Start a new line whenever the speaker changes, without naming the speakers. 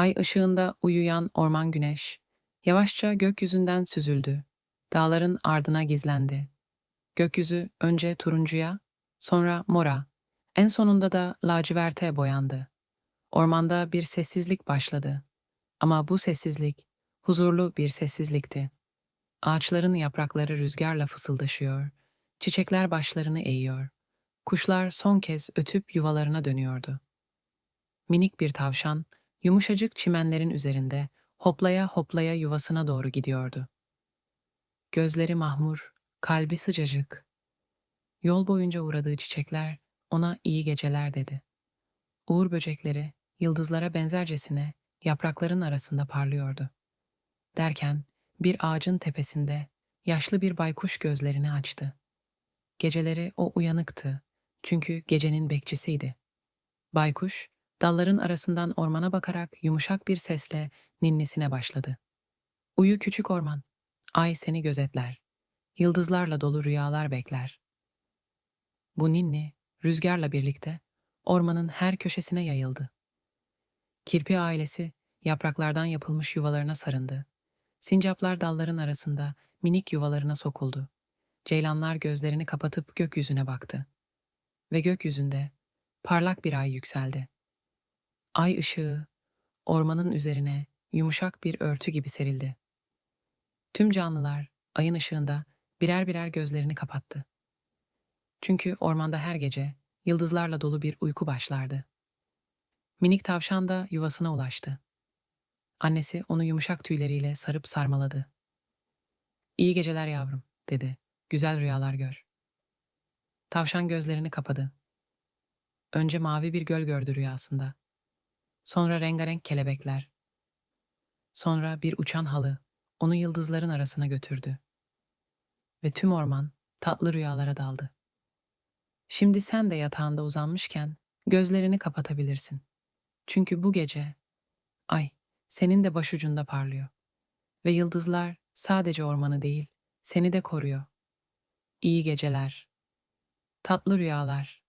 Ay ışığında uyuyan orman güneş, yavaşça gökyüzünden süzüldü. Dağların ardına gizlendi. Gökyüzü önce turuncuya, sonra mora, en sonunda da laciverte boyandı. Ormanda bir sessizlik başladı. Ama bu sessizlik huzurlu bir sessizlikti. Ağaçların yaprakları rüzgarla fısıldaşıyor, çiçekler başlarını eğiyor, kuşlar son kez ötüp yuvalarına dönüyordu. Minik bir tavşan, yumuşacık çimenlerin üzerinde hoplaya hoplaya yuvasına doğru gidiyordu. Gözleri mahmur, kalbi sıcacık. Yol boyunca uğradığı çiçekler ona iyi geceler dedi. Uğur böcekleri yıldızlara benzercesine yaprakların arasında parlıyordu. Derken bir ağacın tepesinde yaşlı bir baykuş gözlerini açtı. Geceleri o uyanıktı çünkü gecenin bekçisiydi. Baykuş dalların arasından ormana bakarak yumuşak bir sesle ninnisine başladı. Uyu küçük orman, ay seni gözetler, yıldızlarla dolu rüyalar bekler. Bu ninni rüzgarla birlikte ormanın her köşesine yayıldı. Kirpi ailesi yapraklardan yapılmış yuvalarına sarındı. Sincaplar dalların arasında minik yuvalarına sokuldu. Ceylanlar gözlerini kapatıp gökyüzüne baktı. Ve gökyüzünde parlak bir ay yükseldi. Ay ışığı ormanın üzerine yumuşak bir örtü gibi serildi. Tüm canlılar ayın ışığında birer birer gözlerini kapattı. Çünkü ormanda her gece yıldızlarla dolu bir uyku başlardı. Minik tavşan da yuvasına ulaştı. Annesi onu yumuşak tüyleriyle sarıp sarmaladı. İyi geceler yavrum, dedi. Güzel rüyalar gör. Tavşan gözlerini kapadı. Önce mavi bir göl gördü rüyasında. Sonra rengarenk kelebekler. Sonra bir uçan halı onu yıldızların arasına götürdü. Ve tüm orman tatlı rüyalara daldı. Şimdi sen de yatağında uzanmışken gözlerini kapatabilirsin. Çünkü bu gece ay senin de başucunda parlıyor. Ve yıldızlar sadece ormanı değil, seni de koruyor. İyi geceler. Tatlı rüyalar.